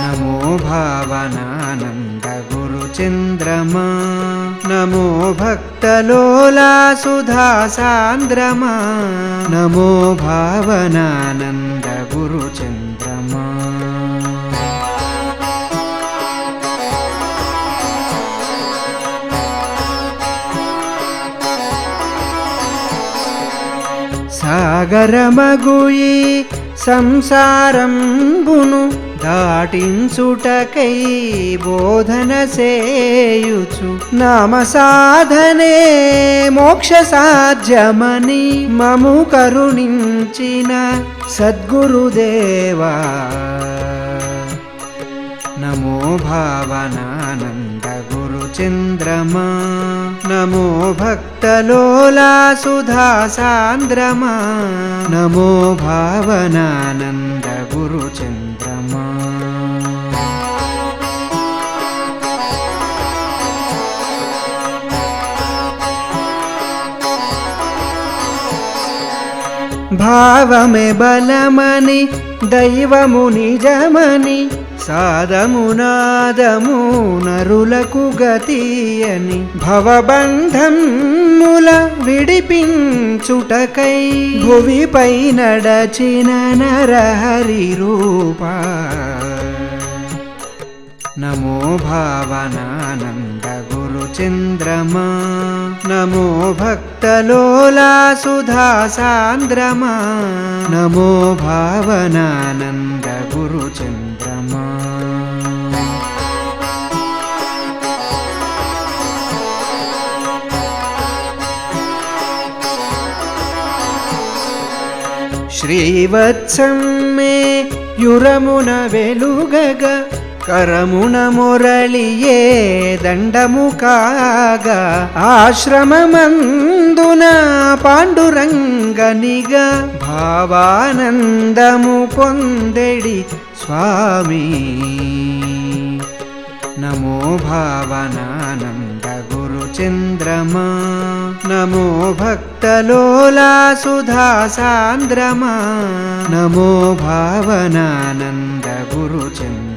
నమో భావనానంద గురుచంద్రమా నమో భక్తలోలా సుధా సాంద్రమా నమో భావనానంద గురుచంద్రమా సాగరమగుయి సంసారంబును దాటించుటకై బోధన సేయుచు నామ సాధనే మోక్ష సాధ్యమని మము కరుణించిన సద్గురుదేవా. నమో భావనానంద గురుచంద్రమా. నమో భక్తలోలా సుధా సాంద్రమా. నమో భావనానంద గురుచంద్ర భావమే బలమని దైవము నిజమని సాదమునాదము నరులకు గతియని భవబంధముల విడిపించుటకై భువిపై నడచిన నరహరి రూపా नमो भावनानन्दगुरुचन्द्रमा नमो भक्तलोलासुधासान्द्रमा नमो भावनानन्दगुरुचन्द्रमा। श्रीवत्सं मे युरमुन विलुग కరముణ మురళియే దండము కాగా. ఆశ్రమమందున పాండురంగనిగా భావానందము పొందెడి స్వామి. నమో భావనానంద గురు చంద్రమా నమో భక్తలోలా సుధా సాంద్రమా. నమో భావనానంద గురు చంద్ర